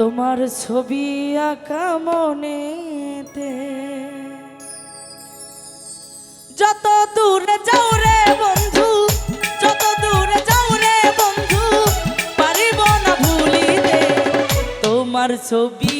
তোমার ছবি আঁকা মনেতে। যত দূরে যাও রে বন্ধু, যত দূরে যাও রে বন্ধু, পারিব না ভুলিতে। তোমার ছবি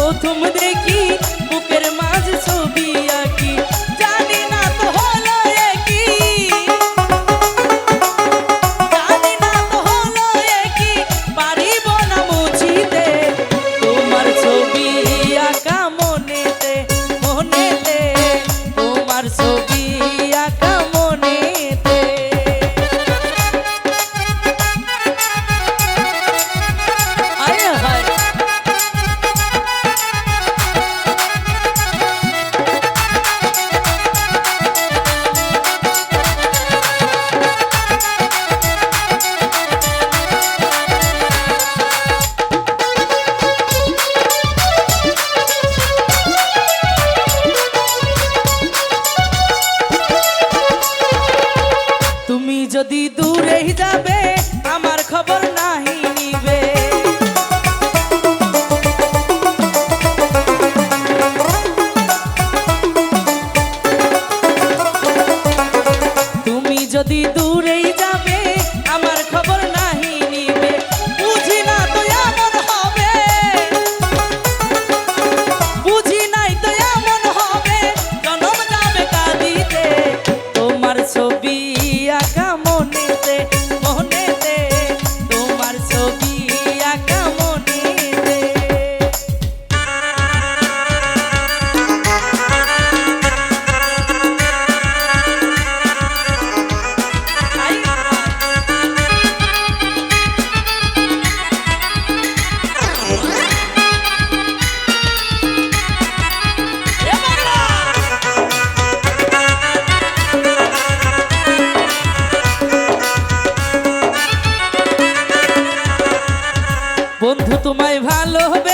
যাবে আমার খবর নাহি নিবে। তুমি যদি তোমায় ভালোবে